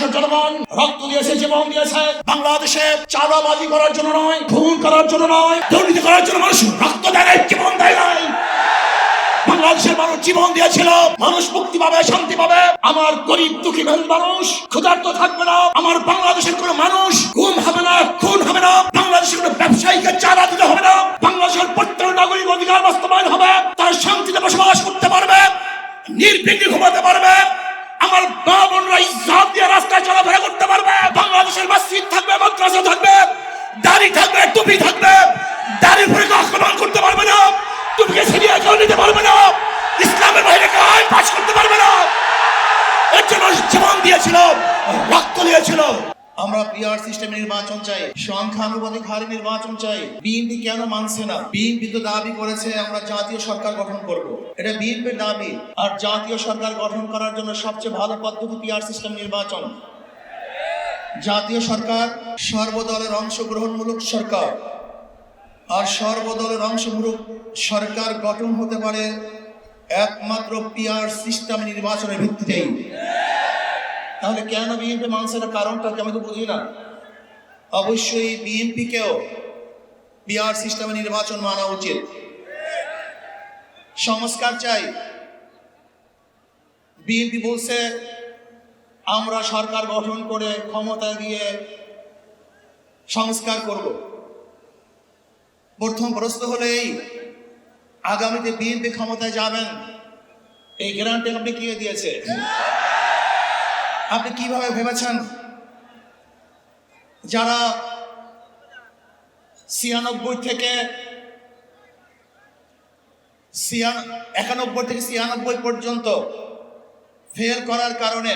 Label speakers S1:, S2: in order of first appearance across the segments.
S1: বাংলাদেশের জনগণ রক্ত দিয়েছে জীবন দিয়েছে। বাংলাদেশে চাঁদাবাজি করার জন্য নয় খুন করার জন্য নয় দুর্নীতি করার জন্য মানুষ রক্ত দেয় নাই, জীবন দেয় নাই। বাংলাদেশের মানুষ জীবন দিয়েছিল মানুষ মুক্তি পাবে শান্তি পাবে। আমার গরিব দুঃখী মেহনত মানুষ ক্ষুধার্ত থাকবে না। আমার বাংলাদেশের কোনো মানুষ ঘুম হবে না খুন হবে না। বাংলাদেশের কোনো ব্যবসায়ীকে চাঁদা দিতে হবে না। বাংলাদেশের প্রত্যেক নাগরিক অধিকার বাস্তবায়ন হবে তারা শান্তিতে বসবাস করতে পারবে। নির্বিঘ্নে
S2: সিস্টেম নির্বাচন চাই, সংখ্যানুপাতিক হারে নির্বাচন চাই, বিএনপি কেন মানছে না? বিএনপি তো দাবি করেছে, আমরা জাতীয় সরকার গঠন করব। এটা বিএনপির দাবি। আর জাতীয় সরকার গঠন করার জন্য সবচেয়ে ভালো পদ্ধতি পিআর সিস্টেম নির্বাচন। জাতীয় সরকার সর্বদলের অংশগ্রহণমূলক সরকার। আর সর্বদলের অংশমূলক সরকার গঠন হতে পারে একমাত্র পিআর সিস্টেম নির্বাচনের ভিত্তিতেই। তাহলে কেন বিএনপি মানুষের না? কারণটা কি আমি তো বুঝি না। অবশ্যই বিএনপিকেও বিআর সিস্টেমে নির্বাচন মানা উচিত। সংস্কার চাই। বিএনপি বলছে, আমরা সরকার গঠন করে ক্ষমতা দিয়ে সংস্কার করব। প্রথম প্রশ্ন হলো এই, আগামীতে বিএনপি ক্ষমতায় যাবেন? এই গ্যারান্টি আপনি কে দিয়েছে? আপনি কীভাবে ভেবেছেন? যারা ছিয়ানব্বই থেকে একানব্বই থেকে ছিয়ানব্বই পর্যন্ত ফেল করার কারণে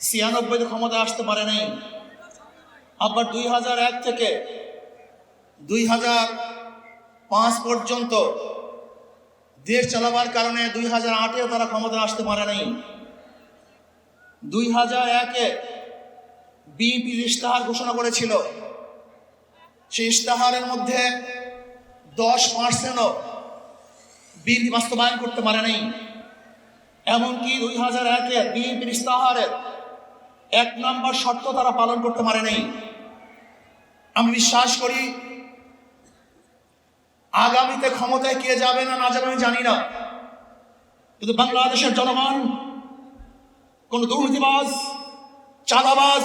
S2: ছিয়ানব্বইতে ক্ষমতা আসতে পারে নাই। আবার দুই হাজার এক থেকে দুই হাজার পাঁচ পর্যন্ত দেশ চালাবার কারণে দুই হাজার আটেও তারা ক্ষমতা আসতে পারে নাই। দুই হাজার একে বিএনপি ইশতেহার ঘোষণা করেছিল। সেই ইশতেহারের মধ্যে দশ পার্সেন্টও বিএনপি বাস্তবায়ন করতে পারে নাই। এমনকি দুই হাজার একে বিএনপির ইশতেহারের এক নম্বর শর্ত তারা পালন করতে পারে নাই। আমি বিশ্বাস করি, আগামীতে ক্ষমতায় কে যাবে না না যাবে আমি জানি না। কিন্তু বাংলাদেশের জনগণ, কোন দুর্নীতিবাজ, চাঁদাবাজ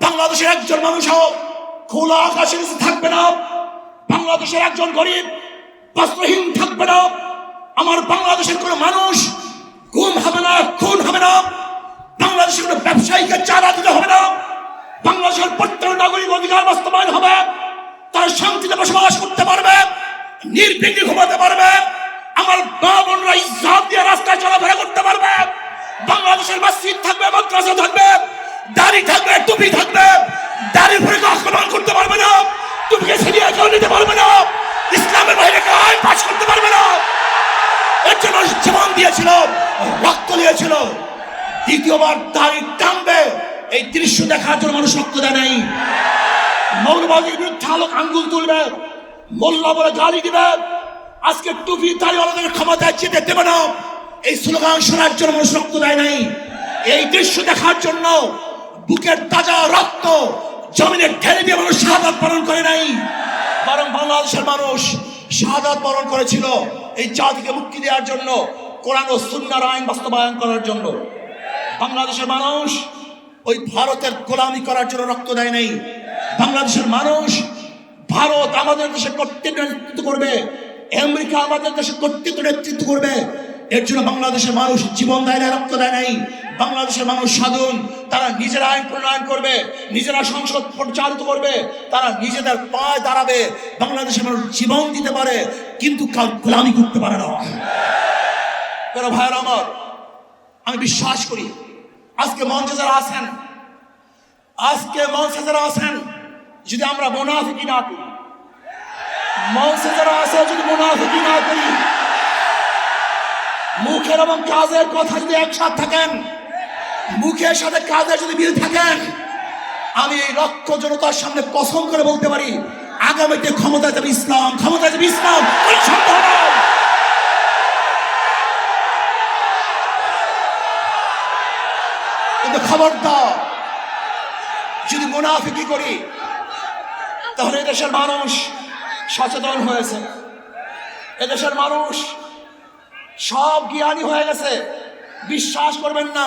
S2: বাংলাদেশের একজন মানুষ হোক খোলা আকাশের থাকবে না। বাংলাদেশের একজন গরিব, বস্ত্রহীন থাকবে না। আমার বাংলাদেশের কোনো মানুষ গুম হবে না, খুন হবে না। বাংলাদেশের কোনো ব্যবসায়ীকে চারা দিতে হবে না। বাংলাদেশের প্রত্যেক নাগরিক অধিকার বাস্তবায়ন হবে। তারা শান্তিতে বসবাস করতে পারবে, নির্বিঘ্নে ঘুমাতে পারবে। আমার মা বোনরা ইজ্জত দিয়ে রাস্তায় চলাফেরা করতে পারবে। বাংলাদেশের মসজিদ থাকবে, মাদ্রাসা থাকবে। দাড়ি থাকবে, টুপি থাকবে। দাড়ির উপরে আক্রমণ করতে পারবে না। টুপিকে ছিনিয়ে কেউ নিতে পারবে না। ইসলামের বাইরে কেউ আইন করতে পারবে না। এর জন্য জীবন দিয়েছিল, রক্ত দিয়েছিল। দ্বিতীয়বার দাড়ি টানবে। এই দৃশ্য দেখার জন্য মানুষ রক্ত দেয় নাই। মৌলবাদীর বিরুদ্ধে আলোক আঙ্গুল তুলবে। মোল্লা বলে গালি দিবে। আজকে টুপি দাড়িওয়ালাদের ক্ষমতায় চেপে দেবে না। এই স্লোগান শোনার জন্য মানুষ রক্ত দেয় নাই। এই দৃশ্য দেখার জন্য বুকের তাজা রক্ত জমিনে ঢেলে দিয়ে মানুষ শাহাদাত পালন করে নাই। বরং বাংলাদেশের মানুষ শাহাদাত পালন করেছিল এই জাতিকে মুক্তি দেওয়ার জন্য, কোরআন ও সুন্নার আইন বাস্তবায়ন করার জন্য। বাংলাদেশের মানুষ ওই ভারতের গোলামি করার জন্য রক্ত দেয় নাই। বাংলাদেশের মানুষ ভারত আমাদের দেশে কর্তৃত্ব নেতৃত্ব করবে, আমেরিকা আমাদের দেশে কর্তৃত্ব নেতৃত্ব করবে, এর জন্য বাংলাদেশের মানুষ জীবন দেয় না রক্ত দেয় নাই। বাংলাদেশের মানুষ সাধন, তারা নিজেরা আইন প্রণয়ন করবে, নিজেরা সংসদ পরিচালিত করবে, তারা নিজেদের পায়ে দাঁড়াবে। বাংলাদেশের মানুষ জীবন দিতে পারে, কিন্তু কাল গোলামি করতে পারে না। কেন ভাইয়ের আমার, আমি বিশ্বাস করি,
S1: আজকে মঞ্চে যারা আছেন, আজকে মঞ্চে যারা আছেন, যদি আমরা মোনাফিকি না করি, মঞ্চে যারা আছে যদি মোনাফিকি না করি, মুখের এবং কাজের কথা যদি একসাথে থাকেন মুখের সাথে কাজের যদি মিল থাকেন, আমি এই লক্ষ জনতার সামনে কসম করে বলতে পারি, আগামীতে ক্ষমতা যাবে ইসলাম ক্ষমতা যাবে ইসলাম। কিন্তু খবরদার, যদি মুনাফিকি করি, তাহলে এদেশের মানুষ সচেতন হয়েছে এদেশের মানুষ সব জ্ঞানী হয়ে গেছে, বিশ্বাস করবেন না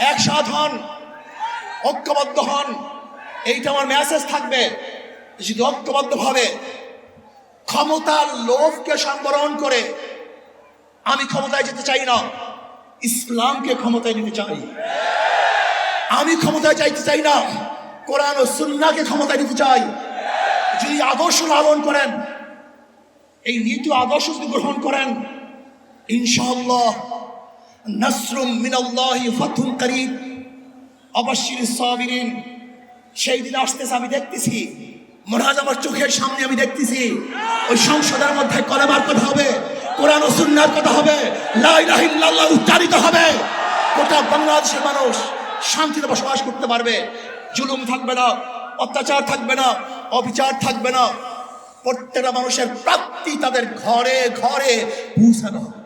S1: একসাথ হন ঐক্যবদ্ধ হন। এইটা আমার মেসেজ থাকবে। যদি ঐক্যবদ্ধ ভাবে ক্ষমতার লোভকে সংবরণ করে, আমি ক্ষমতায় যেতে চাই না, ইসলামকে ক্ষমতায় নিতে চাই। আমি ক্ষমতায় চাইতে চাই না, কোরআন ও সুন্নাকে ক্ষমতায় নিতে চাই। যদি আদর্শ লালন করেন, এই নীতি আদর্শ যদি গ্রহণ করেন, ইনশাআল্লাহ নাসরুম সেই আমি দেখতেছি আমার চোখের সামনে আমি দেখতেছি, ওই সংসদের মধ্যে কথা হবে, কোরআন কথা হবে উচ্চারিত হবে। গোটা বাংলাদেশের মানুষ শান্তিতে বসবাস করতে পারবে, জুলুম থাকবে না, অত্যাচার থাকবে না, অবিচার থাকবে না। প্রত্যেকটা মানুষের প্রাপ্তি তাদের ঘরে ঘরে পৌঁছানো হবে।